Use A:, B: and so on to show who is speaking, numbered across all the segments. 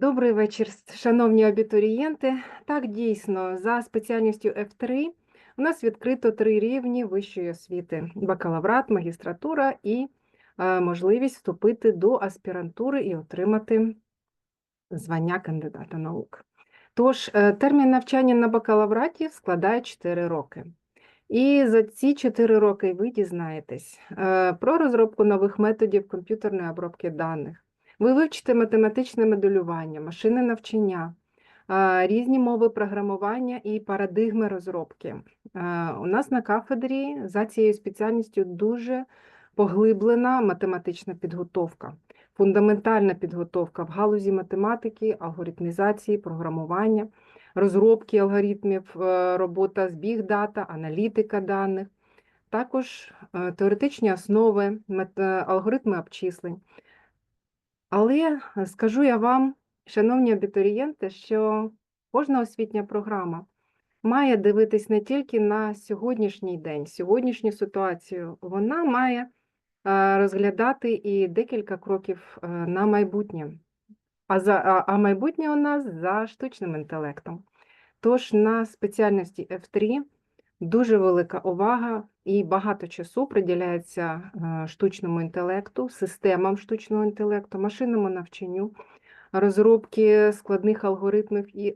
A: Добрий вечір, шановні абітурієнти. Так, дійсно, за спеціальністю F3 у нас відкрито три рівні вищої освіти: бакалаврат, магістратура і е, можливість вступити до аспірантури і отримати звання кандидата наук. Тож, е, термін навчання на бакалавраті складає 4 роки. І за ці 4 роки ви дізнаєтесь е, про розробку нових методів комп'ютерної обробки даних. Ви вивчите математичне моделювання, машинне навчання, різні мови програмування і парадигми розробки. У нас на кафедрі за цією спеціальністю дуже поглиблена математична підготовка, фундаментальна підготовка в галузі математики, алгоритмізації, програмування, розробки алгоритмів, е, робота з біг-дата, аналітика даних, також е, теоретичні основи, е, алгоритми обчислень. Але скажу я вам, шановні абітурієнти, що кожна освітня програма має дивитись не тільки на сьогоднішній день, сьогоднішню ситуацію, вона має е, розглядати і декілька кроків е, на майбутнє. А, за, а майбутнє у нас за штучним інтелектом. Тож на спеціальності F3 дуже велика увага і багато часу приділяється е, штучному інтелекту, системам штучного інтелекту, машинному навчанню, розробки складних алгоритмів і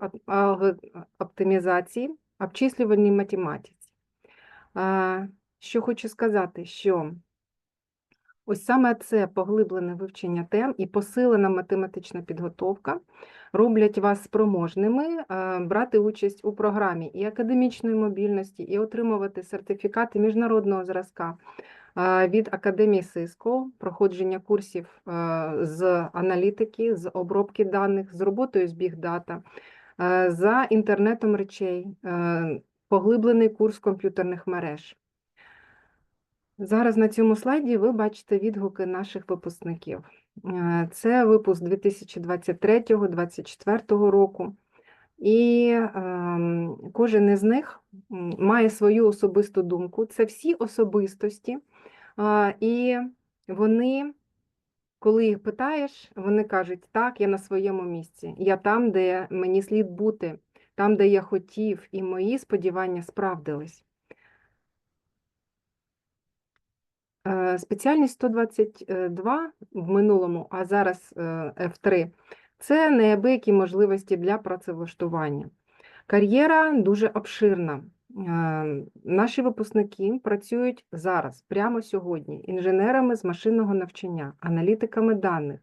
A: оптимізації, обчислювальній математиці. Що хочу сказати, що Ось саме це поглиблене вивчення тем і посилена математична підготовка роблять вас спроможними е, брати участь у програмі і академічної мобільності, і отримувати сертифікати міжнародного зразка е, від Академії СИСКО, проходження курсів е, з аналітики, з обробки даних, з роботою з бігдата, за інтернетом речей, поглиблений курс комп'ютерних мереж. Зараз на цьому слайді ви бачите відгуки наших випускників. Е, Це випуск 2023-2024 року. І ем, кожен із них має свою особисту думку. Це всі особистості. І вони, коли їх питаєш, вони кажуть, так, я на своєму місці, я там, де мені слід бути, там, де я хотів, і мої сподівання справдились. Спеціальність 122 в минулому, а зараз е, F3 – це неабиякі можливості для працевлаштування. Кар'єра дуже обширна. Е, Наші випускники працюють зараз, прямо сьогодні, інженерами з машинного навчання, аналітиками даних,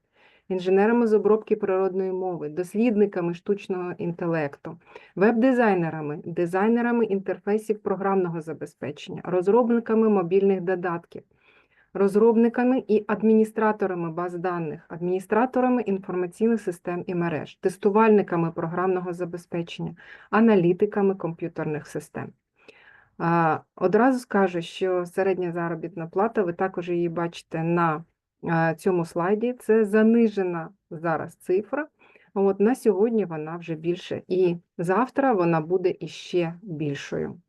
A: інженерами з обробки природної мови, дослідниками штучного інтелекту, веб-дизайнерами, дизайнерами інтерфейсів програмного забезпечення, розробниками мобільних додатків, розробниками і адміністраторами баз даних, адміністраторами інформаційних систем і мереж, тестувальниками програмного забезпечення, аналітиками комп'ютерних систем. Одразу скажу, що середня заробітна плата, ви також її бачите на цьому слайді, це занижена зараз цифра. От на сьогодні вона вже більше, і завтра вона буде іще більшою.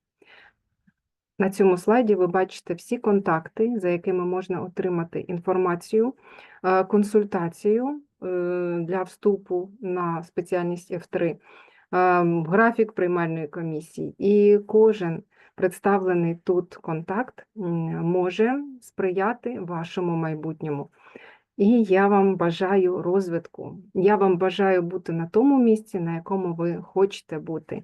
A: На цьому слайді ви бачите всі контакти, за якими можна отримати інформацію, е, консультацію е, для вступу на спеціальність F3, е, графік приймальної комісії. І кожен представлений тут контакт може сприяти вашому майбутньому. І я вам бажаю розвитку. Я вам бажаю бути на тому місці, на якому ви хочете бути,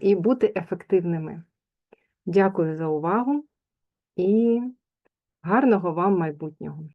A: і бути ефективними. Дякую за увагу і гарного вам майбутнього.